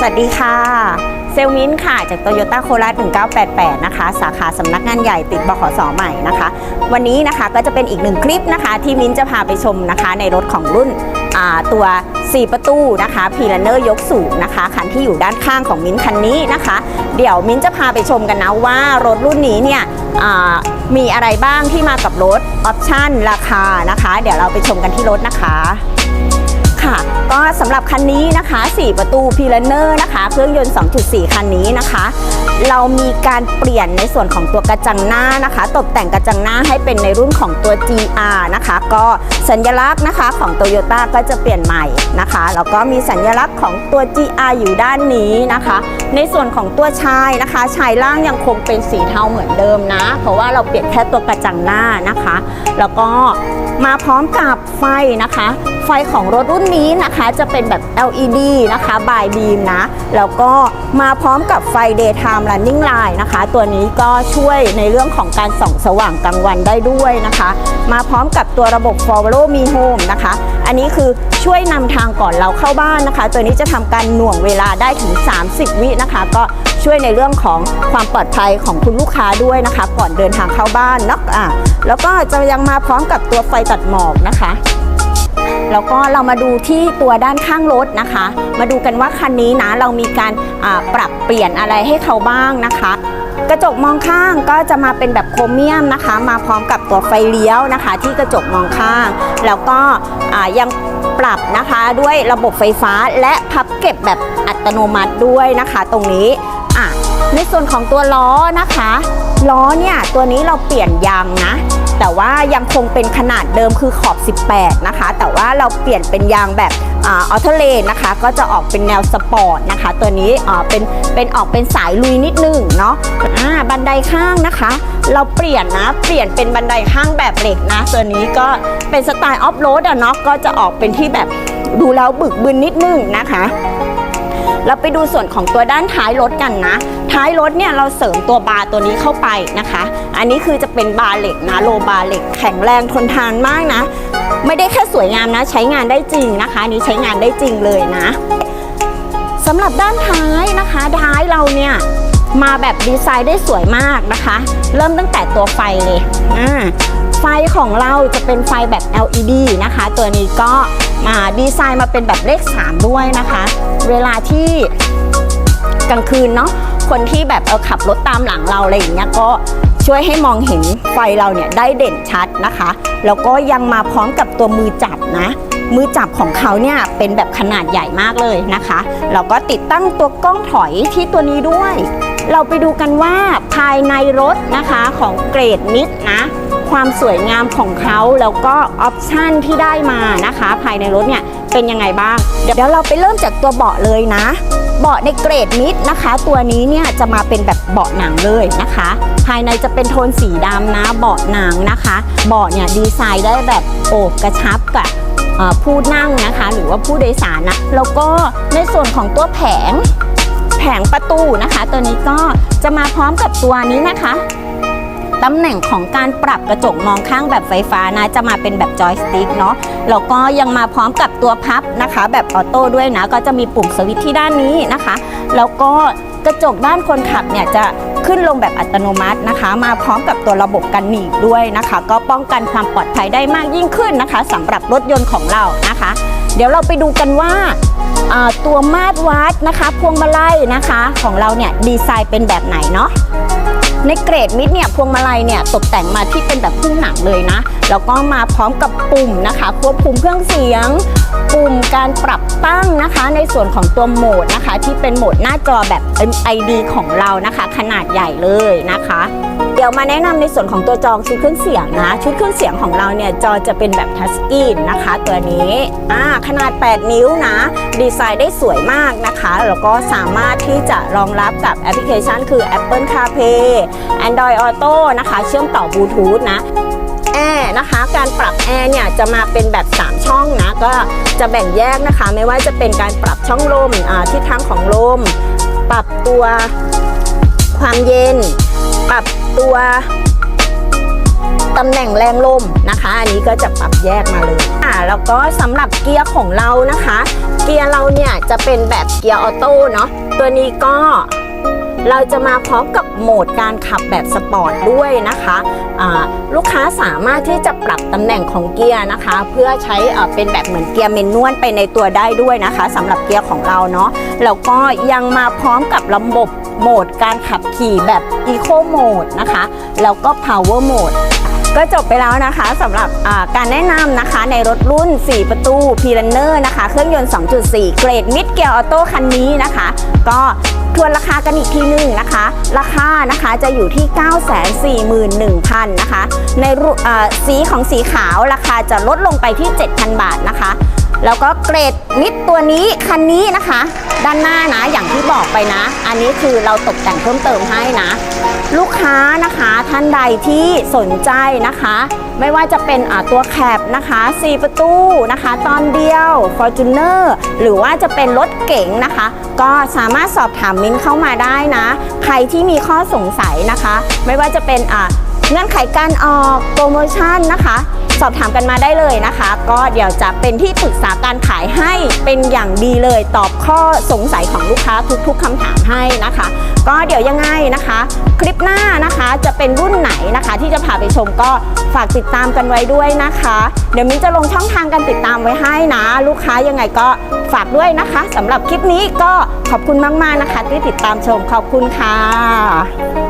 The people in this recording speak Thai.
สวัสดีค่ะ เซลมินค่ะ จากโตโยต้าโคราช1988 นะคะ สาขาสำนักงานใหญ่ติดบขสใหม่นะคะ วันนี้นะคะก็จะเป็นอีกหนึ่งคลิปนะคะ ที่มิ้นจะพาไปชมนะคะ ในรถของรุ่นตัว 4 ประตูนะคะพีลเนอร์ยกสูงนะคะ คันที่อยู่ด้านข้างของมิ้นคันนี้นะคะ เดี๋ยวมิ้นจะพาไปชมกันนะว่ารถรุ่นนี้เนี่ยมีอะไรบ้างที่มากับรถออปชั่นราคานะคะ เดี๋ยวเราไปชมกันที่รถนะคะ ค่ะ ก็สำหรับคันนี้นะคะ 4 ประตูพีเลเนอร์นะคะ เครื่องยนต์ 2.4 คันนี้นะคะ เรามีการเปลี่ยนในส่วนของตัวกระจังหน้านะคะ ตกแต่งกระจังหน้าให้เป็นในรุ่นของตัว GR นะคะ ก็สัญลักษณ์นะคะของ Toyota ก็จะเปลี่ยนใหม่นะคะ แล้วก็มีสัญลักษณ์ของตัว GR อยู่ด้านนี้นะคะ ในส่วนของตัวชายนะคะ ชายล่างยังคงเป็นสีเทาเหมือนเดิมนะ เพราะว่าเราเปลี่ยนแค่ตัวกระจังหน้านะคะ แล้วก็มาพร้อมกับไฟนะคะ ไฟของรถรุ่นนี้นะคะ จะเป็นแบบ LED นะคะบายบีมนะ แล้วก็มาพร้อมกับไฟ daytime running light นะคะ ตัวนี้ก็ช่วยในเรื่องของการส่องสว่างกลางวันได้ด้วยนะคะ มาพร้อมกับตัวระบบ Follow Me Home นะคะ อันนี้คือช่วยนำทางก่อนเราเข้าบ้านนะคะ ตัวนี้จะทำการหน่วงเวลาได้ถึง 30 วินะคะ ก็ช่วยในเรื่องของความปลอดภัยของคุณลูกค้าด้วยนะคะ ก่อนเดินทางเข้าบ้านนะอะแล้วก็จะยังมาพร้อมกับตัวไฟตัดหมอกนะคะ แล้วก็เรามาดูที่ตัวด้านข้างรถนะคะ มาดูกันว่าคันนี้นะเรามีการปรับเปลี่ยนอะไรให้เขาบ้างนะคะ กระจกมองข้างก็จะมาเป็นแบบโครเมียมนะคะ มาพร้อมกับตัวไฟเลี้ยวนะคะ ที่กระจกมองข้าง แล้วก็ยังปรับนะคะด้วยระบบไฟฟ้าและพับเก็บแบบอัตโนมัติด้วยนะคะ ตรงนี้ในส่วนของตัวล้อนะคะล้อเนี่ยตัวนี้เราเปลี่ยนยางนะ แต่ว่ายังคงเป็นขนาดเดิมคือขอบ 18 นะคะ แต่ว่าเราเปลี่ยนเป็นยางแบบออโตเลนนะคะ ก็จะออกเป็นแนวสปอร์ตนะคะ ตัวนี้เป็นเป็นออกเป็นสายลุยนิดนึงเนาะบันไดข้างนะคะ เราเปลี่ยนนะเปลี่ยนเป็นบันไดข้างแบบเหล็กนะ ตัวนี้ก็เป็นสไตล์ออฟโรดอะเนาะก็จะออกเป็นที่แบบดูแล้วบึกบึนนิดนึงนะคะ เราไปดูส่วนของตัวด้านท้ายรถกันนะ ท้ายรถเนี่ยเราเสริมตัวบาร์ตัวนี้เข้าไปนะคะ อันนี้คือจะเป็นบาร์เหล็กนะโลบาร์เหล็กแข็งแรงทนทานมากนะ ไม่ได้แค่สวยงามนะ ใช้งานได้จริงนะคะนนี้ใช้งานได้จริงเลยนะสำหรับด้านท้ายนะคะท้ายเราเนี่ยมาแบบดีไซน์ได้สวยมากนะคะ เริ่มตั้งแต่ตัวไฟเลยอ่าไฟของเราจะเป็นไฟแบบ LED นะคะ ตัวนี้ก็มาดีไซน์มาเป็นแบบเลข 3 ด้วยนะคะ เวลาที่กลางคืนเนาะ คนที่แบบเออขับรถตามหลังเราอะไรอย่างเงี้ยก็ช่วยให้มองเห็นไฟเราเนี่ยได้เด่นชัดนะคะ แล้วก็ยังมาพร้อมกับตัวมือจับนะ มือจับของเขาเนี่ยเป็นแบบขนาดใหญ่มากเลยนะคะแล้วก็ติดตั้งตัวกล้องถอยที่ตัวนี้ด้วย เราไปดูกันว่าภายในรถนะคะของเกรดมิดนะความสวยงามของเขาแล้วก็ออปชันที่ได้มานะคะ ภายในรถเนี่ยเป็นยังไงบ้าง เดี๋ยวเราไปเริ่มจากตัวเบาะเลยนะ เบาะในเกรดมิดนะคะ ตัวนี้เนี่ยจะมาเป็นแบบเบาะหนังเลยนะคะ ภายในจะเป็นโทนสีดำนะเบาะหนังนะคะ เบาะเนี่ยดีไซน์ได้แบบโอบกระชับกับผู้นั่งนะคะ หรือว่าผู้โดยสารนะแล้วก็ในส่วนของตัวแผงแผงประตูนะคะ ตัวนี้ก็จะมาพร้อมกับตัวนี้นะคะ ตำแหน่งของการปรับกระจกมองข้างแบบไฟฟ้านะ จะมาเป็นแบบจอยสติ๊กเนาะแล้วก็ยังมาพร้อมกับตัวพับนะคะ แบบออโต้ด้วยนะ ก็จะมีปุ่มสวิตช์ที่ด้านนี้นะคะ แล้วก็กระจกด้านคนขับเนี่ยจะขึ้นลงแบบอัตโนมัตินะคะ มาพร้อมกับตัวระบบกันหนีบด้วยนะคะ ก็ป้องกันความปลอดภัยได้มากยิ่งขึ้นนะคะสำหรับรถยนต์ของเรานะคะ เดี๋ยวเราไปดูกันว่าตัวมาตรวัดนะคะ พวงมาลัยนะคะ ของเราเนี่ยดีไซน์เป็นแบบไหนเนาะ ในเกรดมิดเนี่ยพวงมาลัยเนี่ยตกแต่งมาที่เป็นแบบพุ่งหนังเลยนะ แล้วก็มาพร้อมกับปุ่มนะคะ ควบคุมเครื่องเสียง ปุ่มการปรับตั้งนะคะ ในส่วนของตัวโหมดนะคะ ที่เป็นโหมดหน้าจอแบบ MID ของเรานะคะ ขนาดใหญ่เลยนะคะ เดี๋ยวมาแนะนำในส่วนของตัวจองชุดเครื่องเสียงนะ ชุดเครื่องเสียงของเราเนี่ยจอจะเป็นแบบทัชสกรีนนะคะ ตัวนี้อ่าขนาด 8 นิ้วนะ ดีไซน์ได้สวยมากนะคะ แล้วก็สามารถที่จะรองรับกับแอปพลิเคชัน คือ Apple CarPlay Android Auto นะคะ เชื่อมต่อบลูทูธนะแอร์นะคะการปรับแอร์เนี่ยจะมาเป็นแบบ 3 ช่องนะก็จะแบ่งแยกนะคะ ไม่ว่าจะเป็นการปรับช่องลมทิศทางของลม ปรับตัวความเย็น ปรับ ตัวตำแหน่งแรงลมนะคะ อันนี้ก็จะปรับแยกมาเลยอ่าแล้วก็สำหรับเกียร์ของเรานะคะ เกียร์เราเนี่ยจะเป็นแบบเกียร์ออโต้เนาะตัวนี้ก็ เราจะมาพร้อมกับโหมดการขับแบบสปอร์ตด้วยนะคะลูกค้าสามารถที่จะปรับตำแหน่งของเกียร์นะคะ เพื่อใช้เป็นแบบเหมือนเกียร์เมนนวลไปในตัวได้ด้วยนะคะสำหรับเกียร์ของเราเนาะแล้วก็ยังมาพร้อมกับระบบโหมดการขับขี่แบบ Eco Mode นะคะ แล้วก็ Power Mode ก็จบไปแล้วนะคะสำหรับการแนะนำนะคะในรถรุ่น 4 ประตู p r u n n e r นะคะ เครื่องยนต์ 2.4 เกรดมิดเกียร์ออโต้คันนี้นะคะ ก็ทวนราคากันอีกทีหนึ่งนะคะ ราคานะคะจะอยู่ที่ 941,000 นะคะ ในรุ่นสีของสีขาวราคาจะลดลงไปที่ 7,000 บาทนะคะ แล้วก็เกรดมิดตัวนี้คันนี้นะคะ ด้านหน้านะอย่างที่บอกไปนะ อันนี้คือเราตกแต่งเพิ่มเติมให้นะ ลูกค้านะคะท่านใดที่สนใจนะคะ ไม่ว่าจะเป็นอ่าตัวแคบนะคะ4ประตูนะคะ ตอนเดียว Fortuner หรือว่าจะเป็นรถเก๋งนะคะ ก็สามารถสอบถามมิ้นเข้ามาได้นะ ใครที่มีข้อสงสัยนะคะ ไม่ว่าจะเป็นอ่าเงื่อนไขการออกโปรโมชั่นนะคะ สอบถามกันมาได้เลยนะคะ ก็เดี๋ยวจะเป็นที่ปรึกษาการขายให้เป็นอย่างดีเลยตอบข้อสงสัยของลูกค้าทุกๆคำถามให้นะคะ ก็เดี๋ยวยังไงนะคะ คลิปหน้านะคะจะเป็นรุ่นไหนนะคะ ที่จะพาไปชมก็ฝากติดตามกันไว้ด้วยนะคะ เดี๋ยวมิ้นจะลงช่องทางการติดตามไว้ให้นะ ลูกค้ายังไงก็ฝากด้วยนะคะสำหรับคลิปนี้ก็ขอบคุณมาก ๆ นะคะ ที่ติดตามชมขอบคุณค่ะ